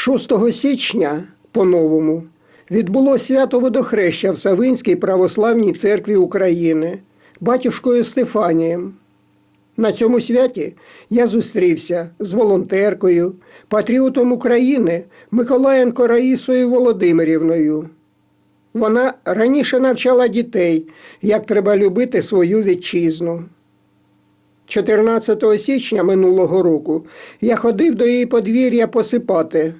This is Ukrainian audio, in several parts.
6 січня по-новому відбуло свято водохреща в Савинській православній церкві України батюшкою Стефанієм. На цьому святі я зустрівся з волонтеркою, патріотом України Миколаєнко Раїсою Володимирівною. Вона раніше навчала дітей, як треба любити свою вітчизну. 14 січня минулого року я ходив до її подвір'я посипати.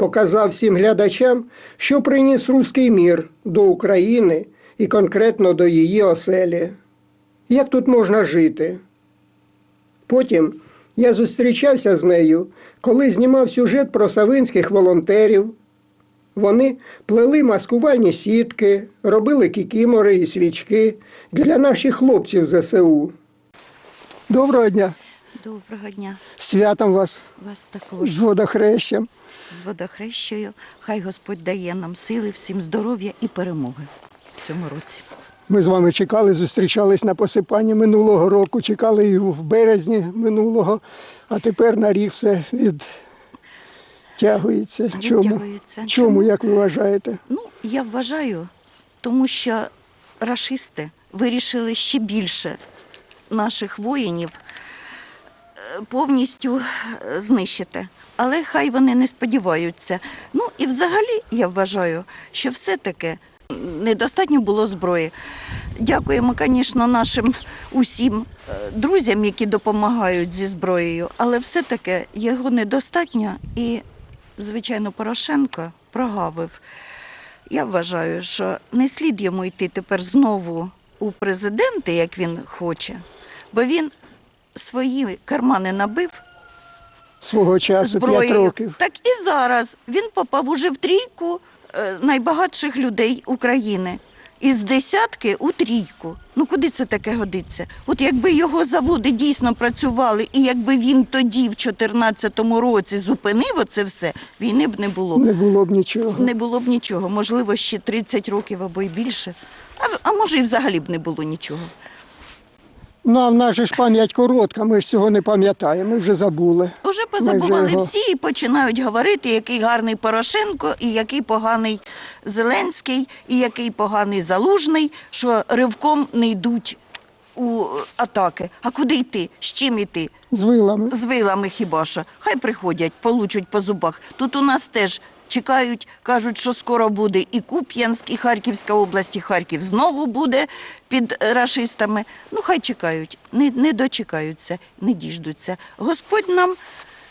Показав всім глядачам, що приніс руський мір до України і конкретно до її оселі. Як тут можна жити? Потім я зустрічався з нею, коли знімав сюжет про савинських волонтерів. Вони плели маскувальні сітки, робили кікімори і свічки для наших хлопців ЗСУ. Доброго дня! Доброго дня, Святом вас вас також з водохрещем. З водохрещею. Хай Господь дає нам сили, всім здоров'я і перемоги в цьому році. Ми з вами чекали, зустрічались на посипанні минулого року, чекали і в березні минулого, а тепер на рік все відтягується. Чому? Відтягується. Чому, Чому? як ви вважаєте? Ну, я вважаю, тому що рашисти вирішили ще більше наших воїнів повністю е, знищити. Але хай вони не сподіваються. Ну і взагалі я вважаю, що все-таки недостатньо було зброї. Дякуємо, звісно, нашим усім е, друзям, які допомагають зі зброєю, але все-таки його недостатньо і, звичайно, Порошенко прогавив. Я вважаю, що не слід йому йти тепер знову у президенти, як він хоче, бо він свої кармани набив Свого часу 5 років. Так і зараз він попав уже в трійку е, найбагатших людей України. Із десятки у трійку. Ну куди це таке годиться? От якби його заводи дійсно працювали, і якби він тоді, в 2014 році, зупинив оце все, війни б не було. Не було б нічого. Не було б нічого, можливо, ще 30 років або й більше. А, а може, і взагалі б не було нічого. Ну, а в нас же ж пам'ять коротка, ми ж цього не пам'ятаємо, ми вже забули. Уже позабували його- всі і починають говорити, який гарний Порошенко, і який поганий Зеленський, і який поганий Залужний, що ривком не йдуть у атаки. А куди йти? З чим йти? З вилами. З вилами хіба що. Хай приходять, получать по зубах. Тут у нас теж чекають, кажуть, що скоро буде і Куп'янськ, і Харківська область, і Харків знову буде під рашистами. Ну, хай чекають, не, не дочекаються, не діждуться. Господь нам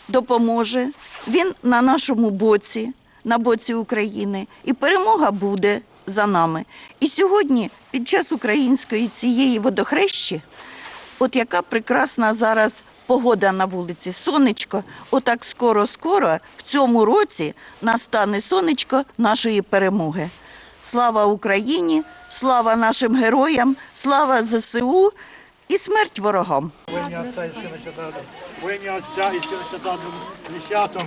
допоможе. Він на нашому боці, на боці України, і перемога буде за нами. І сьогодні, під час української цієї водохрещі, От яка прекрасна зараз погода на вулиці. Сонечко, отак скоро-скоро в цьому році настане сонечко нашої перемоги. Слава Україні, слава нашим героям, слава ЗСУ і смерть ворогам. В ім'я Отця і Сина Святого. Десятом.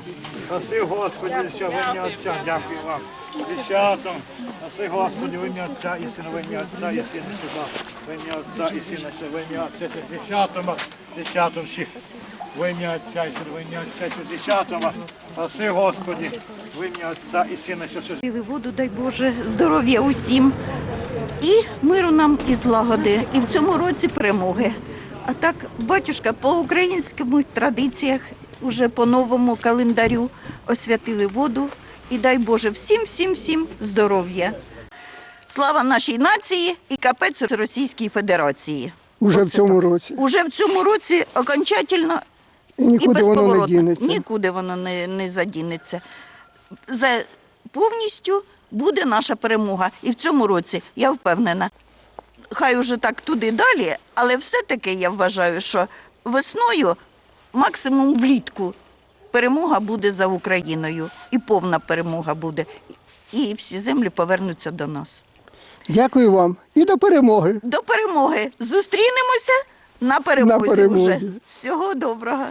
Спаси Господи, що в ім'я Отця. Дякую вам. Десятом. Спаси Господи, в ім'я Отця і Сина, в ім'я Отця і Сина Святого. В ім'я Отця і Сина Святого. В Отця. Десятом. Десятом всіх. В ім'я Отця і Сина, в ім'я Отця. Десятом. Спаси Господи, в ім'я Отця і Сина Святого. Пили воду, дай Боже, здоров'я усім. І миру нам і злагоди. І в цьому році перемоги. А так, батюшка, по українському традиціях, уже по новому календарю освятили воду. І дай Боже всім, всім, всім здоров'я. Слава нашій нації і капець Російській Федерації. Уже в цьому так. році. Уже в цьому році окончательно І і нікуди воно не безповоротно. дінеться. Нікуди воно не, не задінеться. За повністю буде наша перемога. І в цьому році я впевнена. Хай уже так туди далі, але все-таки я вважаю, що весною, максимум влітку, перемога буде за Україною. І повна перемога буде. І всі землі повернуться до нас. Дякую вам і до перемоги. До перемоги. Зустрінемося на перемозі. перемозі. Вже. Всього доброго.